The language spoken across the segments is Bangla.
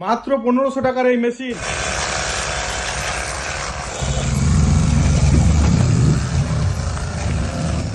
মাত্র পনেরোশো টাকার এই মেশিন।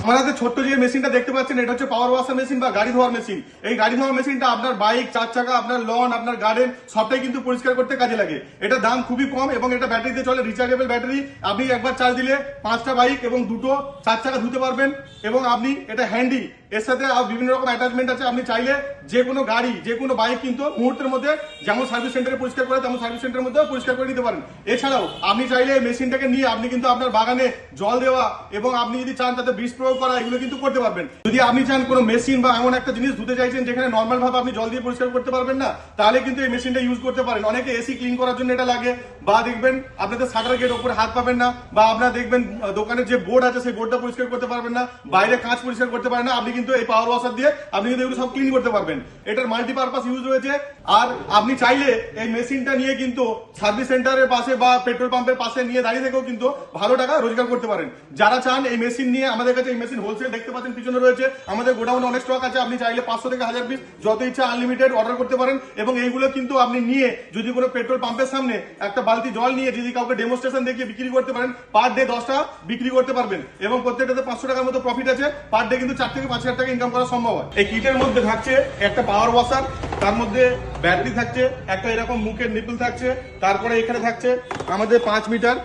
আমাদের ছোট্ট যে মেশিনটা দেখতে পাচ্ছেন, এটা হচ্ছে পাওয়ার ওয়াশার মেশিন বা গাড়ি ধোয়ার মেশিন এই গাড়ি ধোয়ার মেশিনটা আপনার বাইক চার চাকা, আপনার লন আপনার গার্ডেন সবটাই কিন্তু পরিষ্কার করতে কাজে লাগে। এটা দাম খুবই কম এবং এটা ব্যাটারিতে চলে রিচার্জেবল ব্যাটারি আপনি একবার চার্জ দিলে পাঁচটা বাইক এবং দুটো চার চাকা ধুতে পারবেন এবং আপনি এটা হ্যান্ডি এর সাথে বিভিন্ন রকম অ্যাটাচমেন্ট আছে। আপনি চাইলে যে কোনো গাড়ি যে কোনো বাইক কিন্তু মুহূর্তের মধ্যে যেমন সার্ভিস সেন্টারে পরিষ্কার করে, তেমন সার্ভিস সেন্টারের মধ্যেও পরিষ্কার করে নিতে পারেন। এছাড়াও আপনি চাইলে মেশিনটাকে নিয়ে আপনি কিন্তু আপনার বাগানে জল দেওয়া এবং আপনি যদি চান তাতে বিষ প্রয়োগ করা, এগুলো কিন্তু করতে পারবেন। যদি আপনি চান কোনো মেশিন বা এমন একটা জিনিস ধুতে চাইছেন যেখানে নর্মাল ভাবে আপনি জল দিয়ে পরিষ্কার করতে পারবেন না, তাহলে কিন্তু এই মেশিনটা ইউজ করতে পারেন। অনেকে এসি ক্লিন করার জন্য এটা লাগে। বা দেখবেন আপনাদের শাটার গেট ওপরে হাত পাবেন না, বা আপনার দেখবেন দোকানের যে বোর্ড আছে, সেই বোর্ডটা পরিষ্কার করতে পারবেন না, বাইরে কাঁচ পরিষ্কার করতে পারেন না। আপনি কিন্তু এই পাওয়ার ওয়াশার দিয়ে আপনি কিন্তু এগুলো সব ক্লিন করতে পারবেন। এটার মাল্টিপারপাস ইউজ রয়েছে। আর আপনি চাইলে এই মেশিনটা নিয়ে কিন্তু সার্ভিস সেন্টারের পাশে বা পেট্রোল পাম্পের পাশে নিয়ে দাঁড়িয়ে থেকেও কিন্তু ভালো টাকা রোজগার করতে পারেন। যারা চান এই মেশিন নিয়ে আমাদের কাছে এই মেশিন হোলসেল দেখতে পাচ্ছেন, পিছনে রয়েছে। আমাদের গোডাউনে অনেক স্টক আছে, আপনি চাইলে পাঁচশো থেকে হাজার পিস যত ইচ্ছা আনলিমিটেড অর্ডার করতে পারেন। এবং এইগুলো কিন্তু আপনি নিয়ে যদি কোনো পেট্রোল পাম্পের সামনে একটা বালতি জল নিয়ে যদি কাউকে ডেমোস্ট্রেশন দেখিয়ে বিক্রি করতে পারেন পার ডে দশটা বিক্রি করতে পারবেন। এবং প্রত্যেকটাতে পাঁচশো টাকার মতো প্রফিট আছে পার ডে কিন্তু চার থেকে পাঁচ হাজার টাকা ইনকাম করা সম্ভব হয়। এই কিটের মধ্যে থাকছে একটা পাওয়ার ওয়াশার তার মধ্যে ব্যাটারি থাকছে, একটা এরকম মুখের নিপল থাকছে, তারপরে এখানে থাকছে আমাদের পাঁচ মিটার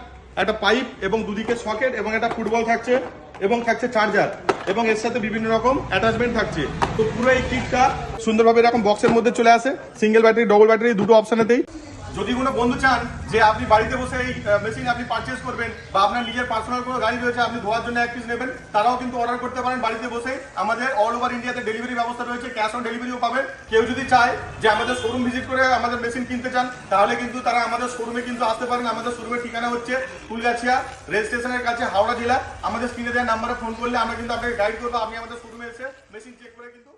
একটা পাইপ এবং দুদিকে সকেট এবং একটা ফুটবল থাকছে এবং থাকছে চার্জার এবং এর সাথে বিভিন্ন রকম অ্যাটাচমেন্ট থাকছে। তো পুরো এই কিটটা সুন্দরভাবে এরকম বক্সের মধ্যে চলে আসে সিঙ্গেল ব্যাটারি ডবল ব্যাটারি দুটো অপশনেতেই যদি কোনো বন্ধু চান যে আপনি বাড়িতে বসে এই মেশিন আপনি পারচেস করবেন বা আপনার নিজের পার্সোনাল কোনো গাড়ি রয়েছে আপনি ধোয়ার জন্য এক পিস নেবেন, তারাও কিন্তু অর্ডার করতে পারেন বাড়িতে বসে। আমাদের অল ওভার ইন্ডিয়াতে ডেলিভারি ব্যবস্থা রয়েছে ক্যাশ অন ডেলিভারিও পাবেন। কেউ যদি চায় যে আমাদের শোরুম ভিজিট করে আমাদের মেশিন কিনতে চান, তাহলে কিন্তু তারা আমাদের শোরুমে কিন্তু আসতে পারেন। আমাদের শোরুমের ঠিকানা হচ্ছে ফুলগাছিয়া, রেল স্টেশনের কাছে হাওড়া জেলা। আমাদের স্ক্রিনে দেওয়া নাম্বারে ফোন করলে আমরা কিন্তু আপনাকে গাইড করব। আপনি আমাদের শোরুমে এসে মেশিন চেক করে কিন্তু